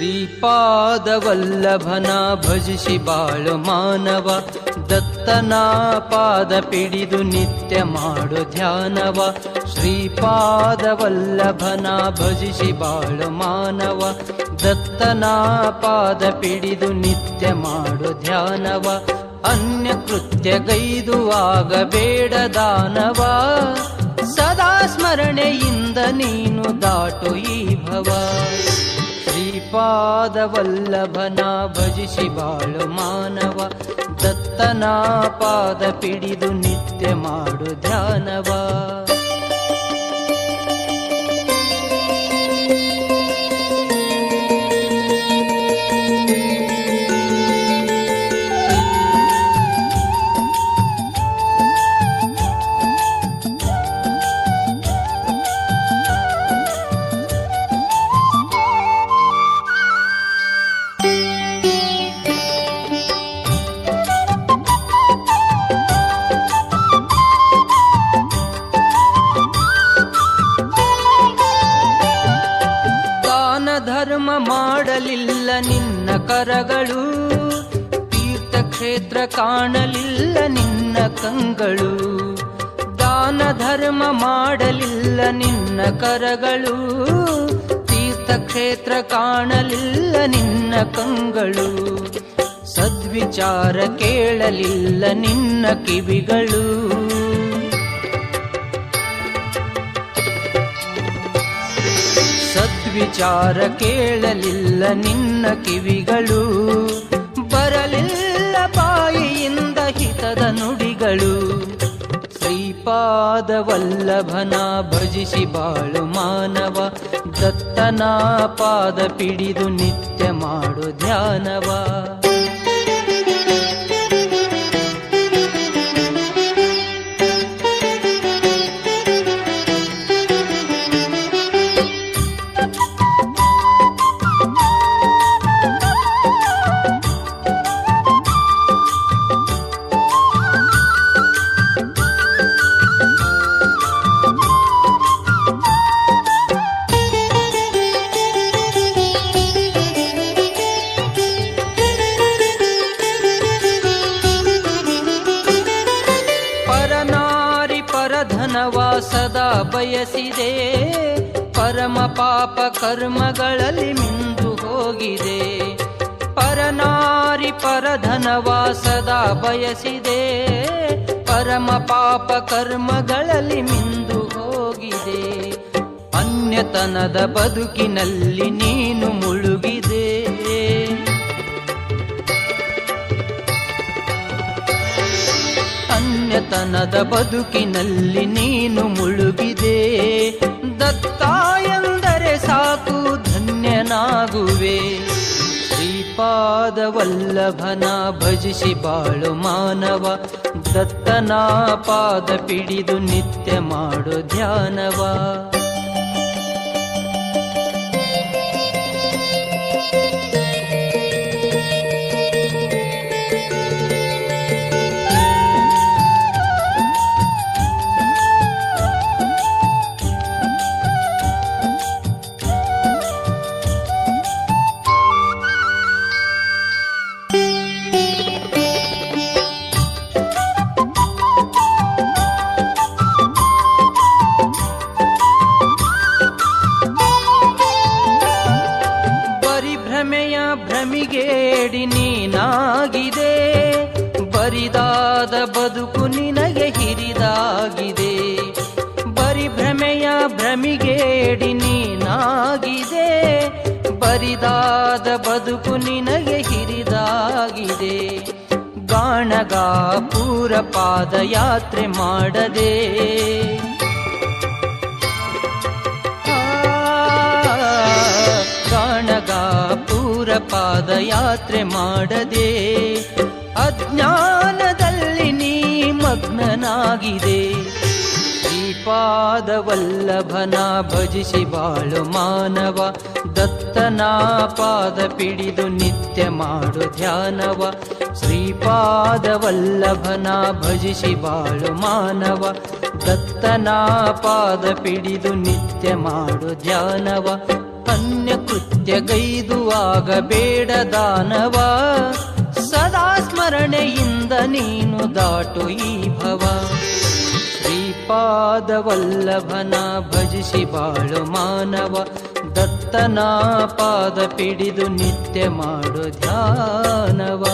ಶ್ರೀಪಾದವಲ್ಲಭನ ಭಜಿಸಿ ಬಾಳು ಮಾನವ, ದತ್ತನ ಪಾದ ಪಿಡಿದು ನಿತ್ಯ ಮಾಡು ಧ್ಯಾನವ. ಶ್ರೀಪಾದವಲ್ಲಭನ ಭಜಿಸಿ ಬಾಳು ಮಾನವ, ದತ್ತನ ಪಾದ ಪಿಡಿದು ನಿತ್ಯ ಮಾಡು ಧ್ಯಾನವ. ಅನ್ಯ ಕೃತ್ಯ ಕೃತ್ಯಗೈದು ಆಗಬೇಡ ದಾನವ. ಸದಾ ಸ್ಮರಣೆಯಿಂದ ನೀನು ದಾಟು ಈ ಭವ. ಶ್ರೀಪಾದವಲ್ಲಭನ ಭಜಿಸಿ ಬಾಳು ಮಾನವ ದತ್ತನ ಪಾದ ಪಿಡಿದು ನಿತ್ಯ ಮಾಡು ಧ್ಯಾನವ. ಕರಗಳು, ತೀರ್ಥಕ್ಷೇತ್ರ ಕಾಣಲಿಲ್ಲ ನಿನ್ನ ಕಂಗಳು. ದಾನ ಧರ್ಮ ಮಾಡಲಿಲ್ಲ ನಿನ್ನ ಕರಗಳು, ತೀರ್ಥಕ್ಷೇತ್ರ ಕಾಣಲಿಲ್ಲ ನಿನ್ನ ಕಂಗಳು. ಸದ್ವಿಚಾರ ಕೇಳಲಿಲ್ಲ ನಿನ್ನ ಕಿವಿಗಳು. ಸದ್ವಿಚಾರ ಕೇಳಲಿಲ್ಲ ನಿನ್ನ ಕಿವಿಗಳು. ಬರಲಿಲ್ಲ ಬಾಯಿಯಿಂದ ಹಿತದ ನುಡಿಗಳು. ಶ್ರೀಪಾದವಲ್ಲಭನ ಭಜಿಸಿ ಬಾಳು ಮಾನವ. ದತ್ತನ ಪಾದ ಪಿಡಿದು ನಿತ್ಯ ಮಾಡು ಧ್ಯಾನವ. ಪರಧನವ ಸದಾ ಬಯಸಿದೆ. ಪರಮ ಪಾಪ ಕರ್ಮಗಳಲ್ಲಿ ಮಿಂದು ಹೋಗಿದೆ. ಪರನಾರಿ ಪರಧನವಾಸದ ಸದಾ ಬಯಸಿದೆ. ಪರಮ ಪಾಪ ಕರ್ಮಗಳಲ್ಲಿ ಮಿಂದು ಹೋಗಿದೆ. ಅನ್ಯತನದ ಬದುಕಿನಲ್ಲಿ ನೀನು ಮುಳುಗಿದೆ ಅನ್ಯತನದ ಬದುಕಿನಲ್ಲಿ ನೀನು ಮುಳುಗಿದೆ. ದತ್ತ ಎಂದರೆ ಸಾಕು ಧನ್ಯನಾಗುವೆ. ಶ್ರೀಪಾದವಲ್ಲಭನ ಭಜಿಸಿ ಬಾಳು ಮಾನವ. ದತ್ತನ ಪಾದ ಪಿಡಿದು ನಿತ್ಯ ಮಾಡು ಧ್ಯಾನವ. ನೀನಾಗಿದೆ ಬರಿದಾದ ಬದುಕು ನಿನಗೆ ಹಿರಿದಾಗಿದೆ. ಬರಿ ಭ್ರಮೆಯ ಭ್ರಮಿಗೇಡಿ ನೀನಾಗಿದೆ, ಬರಿದಾದ ಬದುಕು ನಿನಗೆ ಹಿರಿದಾಗಿದೆ. ಗಾಣಗಾಪುರ ಪಾದಯಾತ್ರೆ ಮಾಡದೆ ಪಾದಯಾತ್ರೆ ಮಾಡದೆ, ಅಜ್ಞಾನದಲ್ಲಿ ನೀ ಮಗ್ನನಾಗಿದೆ. ಶ್ರೀಪಾದವಲ್ಲಭನ ಭಜಿಸಿ ಬಾಳು ಮಾನವ, ದತ್ತನ ಪಾದ ಪಿಡಿದು ನಿತ್ಯ ಮಾಡು ಧ್ಯಾನವ. ಶ್ರೀಪಾದವಲ್ಲಭನ ಭಜಿಸಿ ಬಾಳು ಮಾನವ, ದತ್ತನ ಪಾದ ಪಿಡಿದು ನಿತ್ಯ ಮಾಡು ಧ್ಯಾನವ. ಅನ್ಯ ಆಗಬೇಡ ದಾನವ. ಸದಾ ಸ್ಮರಣೆಯಿಂದ ನೀನು ದಾಟು ಈ ಭವ. ಶ್ರೀಪಾದವಲ್ಲಭನ ಭಜಿಸಿ ಬಾಳು ಮಾನವ. ದತ್ತನ ಪಾದ ಪಿಡಿದು ನಿತ್ಯ ಮಾಡು ಧ್ಯಾನವ.